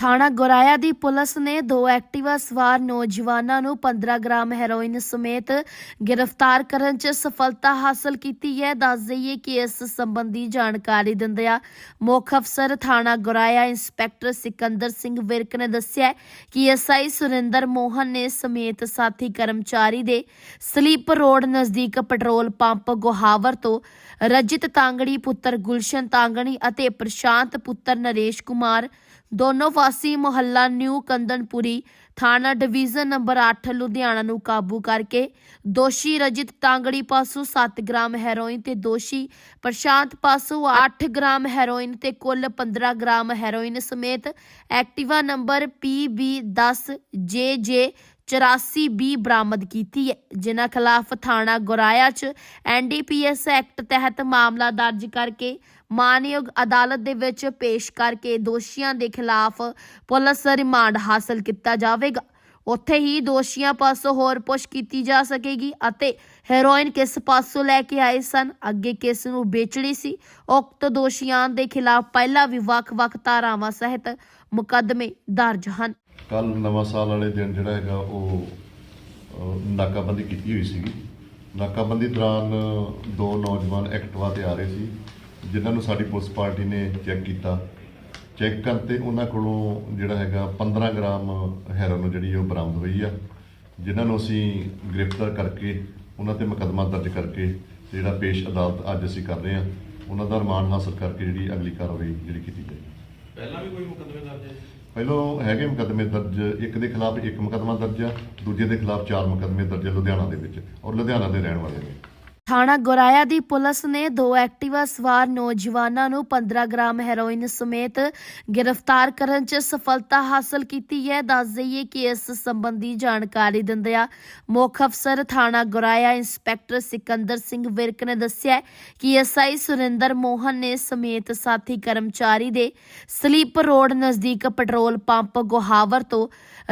ਥਾਣਾ ਗੁਰਾਇਆ ਦੀ ਪੁਲਿਸ ਨੇ ਦੋ ਐਕਟਿਵਾ ਸਵਾਰ ਨੌਜਵਾਨਾਂ ਨੂੰ 15 ਗ੍ਰਾਮ ਹੈਰੋਇਨ ਸਮੇਤ ਗ੍ਰਿਫਤਾਰ ਕਰਨ 'ਚ ਸਫਲਤਾ ਹਾਸਲ ਕੀਤੀ ਹੈ। ਦੱਸ ਦਈਏ ਕਿ ਇਸ ਸੰਬੰਧੀ ਜਾਣਕਾਰੀ ਦਿੰਦਿਆਂ ਮੁੱਖ ਅਫਸਰ ਥਾਣਾ ਗੁਰਾਇਆ ਇੰਸਪੈਕਟਰ ਸਿਕੰਦਰ ਸਿੰਘ ਵਿਰਕ ਨੇ ਦੱਸਿਆ ਕਿ ਐਸਆਈ ਸੁਰਿੰਦਰ ਮੋਹਨ ਨੇ ਸਮੇਤ ਸਾਥੀ ਕਰਮਚਾਰੀ ਦੇ ਸਲੀਪ ਰੋਡ ਨਜ਼ਦੀਕ ਪੈਟਰੋਲ ਪੰਪ ਗੁਹਾਵਰ ਤੋਂ ਰਜਿਤ ਤਾਂਗੜੀ, ਪੁੱਤਰ ਗੁਲਸ਼ਨ ਤਾਂਗਣੀ ਅਤੇ ਪ੍ਰਸ਼ਾਂਤ ਪੁੱਤਰ ਨਰੇਸ਼ ਕੁਮਾਰ ਦੋਨੋਂ ਵਾਸੀ ਮੁਹੱਲਾ ਨਿਊ ਕੰਦਨਪੁਰੀ ਥਾਣਾ ਡਿਵੀਜ਼ਨ ਨੰਬਰ 8 ਲੁਧਿਆਣਾ ਨੂੰ ਕਾਬੂ ਕਰਕੇ ਦੋਸ਼ੀ ਰਜਿਤ ਤਾਂਗੜੀ ਪਾਸੋਂ 7 ਗ੍ਰਾਮ ਹੈਰੋਇਨ ਤੇ ਦੋਸ਼ੀ ਪ੍ਰਸ਼ਾਂਤ ਪਾਸੋਂ 8 ਗ੍ਰਾਮ ਹੈਰੋਇਨ ਤੇ ਕੁੱਲ 15 ਗ੍ਰਾਮ ਹੈਰੋਇਨ ਸਮੇਤ ਐਕਟਿਵਾ ਨੰਬਰ PB10JJ 84B ਬਰਾਮਦ ਕੀਤੀ ਹੈ। ਜਿਨ੍ਹਾਂ ਖਿਲਾਫ ਥਾਣਾ ਗੁਰਾਇਆ 'ਚ ਐਨਡੀਪੀਐਸ ਐਕਟ ਤਹਿਤ ਮਾਮਲਾ ਦਰਜ ਕਰਕੇ ਮਾਨਯੋਗ ਅਦਾਲਤ ਦੇ ਵਿੱਚ ਪੇਸ਼ ਕਰਕੇ ਦੋਸ਼ੀਆਂ ਦੇ ਖਿਲਾਫ ਪੁਲਿਸ ਰਿਮਾਂਡ ਹਾਸਲ ਕੀਤਾ ਜਾਵੇਗਾ। ਉੱਥੇ ਹੀ ਦੋਸ਼ੀਆਂ ਪਾਸੋਂ ਹੋਰ ਪੁੱਛ ਕੀਤੀ ਜਾ ਸਕੇਗੀ ਅਤੇ ਹੈਰੋਇਨ ਕਿਸ ਪਾਸੋਂ ਲੈ ਕੇ ਆਏ ਸਨ, ਅੱਗੇ ਕਿਸ ਨੂੰ ਵੇਚਣੀ ਸੀ। ਉਕਤ ਦੋਸ਼ੀਆਂ ਦੇ ਖਿਲਾਫ ਪਹਿਲਾਂ ਵੀ ਵੱਖ-ਵੱਖ ਧਾਰਾਵਾਂ ਸਹਿਤ ਮੁਕੱਦਮੇ ਦਰਜ ਹਨ। ਕੱਲ ਨਵਾਂ ਸਾਲ ਵਾਲੇ ਦਿਨ ਜਿਹੜਾ ਹੈਗਾ ਉਹ ਨਾਕਾਬੰਦੀ ਕੀਤੀ ਹੋਈ ਸੀਗੀ। ਨਾਕਾਬੰਦੀ ਦੌਰਾਨ ਦੋ ਨੌਜਵਾਨ ਐਕਟਿਵਾ ਤੇ ਆ ਰਹੇ ਸੀ, ਜਿਨ੍ਹਾਂ ਨੂੰ ਸਾਡੀ ਪੁਲਿਸ ਪਾਰਟੀ ਨੇ ਚੈੱਕ ਕੀਤਾ। ਚੈੱਕ ਕਰਨ ਉਹਨਾਂ ਕੋਲੋਂ ਜਿਹੜਾ ਹੈਗਾ 15 ਗ੍ਰਾਮ ਹੈਰੋਇਨ ਜਿਹੜੀ ਉਹ ਬਰਾਮਦ ਹੋਈ ਆ, ਜਿਨ੍ਹਾਂ ਨੂੰ ਅਸੀਂ ਗ੍ਰਿਫਤਾਰ ਕਰਕੇ ਉਹਨਾਂ ਤੇ ਮੁਕੱਦਮਾ ਦਰਜ ਕਰਕੇ ਜਿਹੜਾ ਪੇਸ਼ ਅਦਾਲਤ ਅੱਜ ਅਸੀਂ ਕਰ ਰਹੇ ਹਾਂ, ਉਹਨਾਂ ਦਾ ਰਿਮਾਂਡ ਹਾਸਲ ਕਰਕੇ ਜਿਹੜੀ ਅਗਲੀ ਕਾਰਵਾਈ ਜਿਹੜੀ ਕੀਤੀ ਜਾਏਗੀ। ਪਹਿਲਾਂ ਵੀ ਕੋਈ ਮੁਕੱਦਮੇ ਦਰਜ ਹੈ? ਪਹਿਲੋਂ ਹੈਗੇ ਮੁਕੱਦਮੇ ਦਰਜ, ਇੱਕ ਦੇ ਖਿਲਾਫ ਇੱਕ ਮੁਕੱਦਮਾ ਦਰਜ ਆ, ਦੂਜੇ ਦੇ ਖਿਲਾਫ ਚਾਰ ਮੁਕੱਦਮੇ ਦਰਜ ਆ ਲੁਧਿਆਣਾ ਦੇ ਵਿੱਚ ਔਰ ਲੁਧਿਆਣਾ ਦੇ ਰਹਿਣ ਵਾਲੇ ਨੇ। ਥਾਣਾ ਗੁਰਾਇਆ ਦੀ ਪੁਲਿਸ ਨੇ ਦੋ ਐਕਟਿਵਾ ਸਵਾਰ ਨੌਜਵਾਨਾਂ ਨੂੰ 15 ਗ੍ਰਾਮ ਹੈਰੋਇਨ ਸਮੇਤ ਗ੍ਰਿਫਤਾਰ ਕਰਨ 'ਚ ਸਫਲਤਾ ਹਾਸਲ ਕੀਤੀ ਹੈ। ਦੱਸ ਦਈਏ ਕਿ ਇਸ ਸੰਬੰਧੀ ਜਾਣਕਾਰੀ ਦਿੰਦਿਆਂ ਮੁੱਖ ਅਫਸਰ ਥਾਣਾ ਗੁਰਾਇਆ ਇੰਸਪੈਕਟਰ ਸਿਕੰਦਰ ਸਿੰਘ ਵਿਰਕ ਨੇ ਦੱਸਿਆ ਹੈ ਕਿ ਐਸਆਈ ਸੁਰਿੰਦਰ ਮੋਹਨ ਨੇ ਸਮੇਤ ਸਾਥੀ ਕਰਮਚਾਰੀ ਦੇ ਸਲੀਪ ਰੋਡ ਨਜ਼ਦੀਕ ਪੈਟਰੋਲ ਪੰਪ ਗੁਹਾਵਰ ਤੋਂ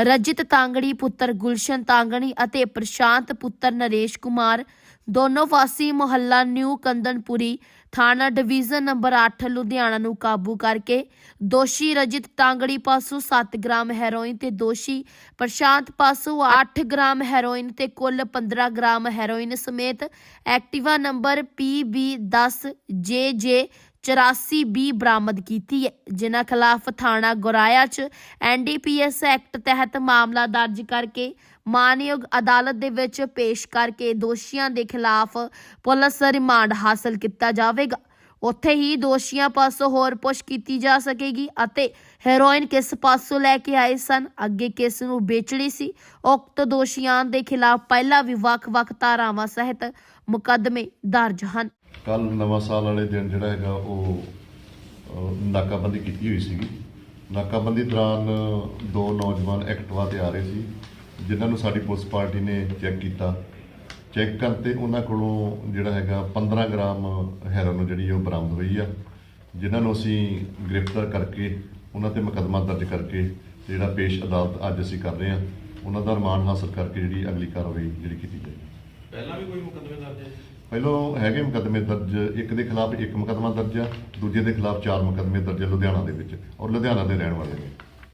ਰਜਿਤ ਤਾਂਗੜੀ, ਪੁੱਤਰ ਗੁਲਸ਼ਨ ਤਾਂਗਣੀ ਅਤੇ ਪ੍ਰਸ਼ਾਂਤ ਪੁੱਤਰ ਨਰੇਸ਼ ਕੁਮਾਰ ਦੋਨੋਂ ਵਾਸੀ ਮੁਹੱਲਾ ਨਿਊ ਕੰਦਨਪੁਰੀ ਥਾਣਾ ਡਿਵੀਜ਼ਨ ਨੰਬਰ 8 ਲੁਧਿਆਣਾ ਨੂੰ ਕਾਬੂ ਕਰਕੇ ਦੋਸ਼ੀ ਰਜਿਤ ਟਾਂਗੜੀ ਪਾਸੋਂ 7 ਗ੍ਰਾਮ ਹੈਰੋਇਨ ਤੇ ਦੋਸ਼ੀ ਪ੍ਰਸ਼ਾਂਤ ਪਾਸੋਂ 8 ਗ੍ਰਾਮ ਹੈਰੋਇਨ ਤੇ ਕੁੱਲ 15 ਗ੍ਰਾਮ ਹੈਰੋਇਨ ਸਮੇਤ ਐਕਟਿਵਾ ਨੰਬਰ PB10JJ 84B ਬਰਾਮਦ ਕੀਤੀ ਹੈ। ਜਿਨ੍ਹਾਂ ਖਿਲਾਫ ਥਾਣਾ ਗੁਰਾਇਆ 'ਚ ਐਨਡੀਪੀਐਸ ਐਕਟ ਤਹਿਤ ਮਾਮਲਾ ਦਰਜ ਕਰਕੇ ਮਾਨਯੋਗ ਅਦਾਲਤ ਦੇ ਵਿੱਚ ਪੇਸ਼ ਕਰਕੇ ਦੋਸ਼ੀਆਂ ਦੇ ਖਿਲਾਫ ਪੁਲਿਸ ਰਿਮਾਂਡ ਹਾਸਲ ਕੀਤਾ ਜਾਵੇਗਾ। ਉੱਥੇ ਹੀ ਦੋਸ਼ੀਆਂ ਪਾਸੋਂ ਹੋਰ ਪੁੱਛ ਕੀਤੀ ਜਾ ਸਕੇਗੀ ਅਤੇ ਹੈਰੋਇਨ ਕਿਸ ਪਾਸੋਂ ਲੈ ਕੇ ਆਏ ਸਨ? ਅੱਗੇ ਕਿਸ ਨੂੰ ਵੇਚਣੀ ਸੀ? ਉਕਤ ਦੋਸ਼ੀਆਂ ਦੇ ਖਿਲਾਫ ਪਹਿਲਾਂ ਵੀ ਵੱਖ-ਵੱਖ ਧਾਰਾਵਾਂ ਸਹਿਤ ਮੁਕੱਦਮੇ ਦਰਜ ਹਨ। ਕੱਲ ਨਵਾਂ ਸਾਲ ਵਾਲੇ ਦਿਨ ਜਿਹੜਾ ਹੈਗਾ ਉਹ ਨਾਕਾਬੰਦੀ ਕੀਤੀ ਹੋਈ ਸੀਗੀ। ਨਾਕਾਬੰਦੀ ਦੌਰਾਨ ਦੋ ਨੌਜਵਾਨ ਐਕਟਿਵਾ ਤੇ ਆ ਰਹੇ ਸੀ। ਜਿਨ੍ਹਾਂ ਨੂੰ ਸਾਡੀ ਪੁਲਿਸ ਪਾਰਟੀ ਨੇ ਚੈੱਕ ਕੀਤਾ ਚੈੱਕ ਕਰਨ ਤੇ ਉਹਨਾਂ ਕੋਲੋਂ ਜਿਹੜਾ ਹੈਗਾ 15 ਗ੍ਰਾਮ ਹੈਰੋਇਨ ਜਿਹੜੀ ਉਹ ਬਰਾਮਦ ਹੋਈ ਆ ਜਿਨ੍ਹਾਂ ਨੂੰ ਅਸੀਂ ਗ੍ਰਿਫਤਾਰ ਕਰਕੇ ਉਹਨਾਂ ਤੇ ਮੁਕੱਦਮਾ ਦਰਜ ਕਰਕੇ ਜਿਹੜਾ ਪੇਸ਼ ਅਦਾਲਤ ਅੱਜ ਅਸੀਂ ਕਰ ਰਹੇ ਹਾਂ ਉਹਨਾਂ ਦਾ ਰਿਮਾਂਡ ਹਾਸਲ ਕਰਕੇ ਜਿਹੜੀ ਅਗਲੀ ਕਾਰਵਾਈ ਜਿਹੜੀ ਕੀਤੀ ਜਾਏਗੀ। ਪਹਿਲਾਂ ਵੀ ਕੋਈ ਮੁਕੱਦਮੇ ਦਰਜ ਹੈ? ਪਹਿਲੋਂ ਹੈਗੇ ਮੁਕੱਦਮੇ ਦਰਜ ਇੱਕ ਦੇ ਖਿਲਾਫ ਇੱਕ ਮੁਕੱਦਮਾ ਦਰਜ ਆ ਦੂਜੇ ਦੇ ਖਿਲਾਫ ਚਾਰ ਮੁਕੱਦਮੇ ਦਰਜ ਲੁਧਿਆਣਾ ਦੇ ਵਿੱਚ ਔਰ ਲੁਧਿਆਣਾ ਦੇ ਰਹਿਣ ਵਾਲੇ ਨੇ।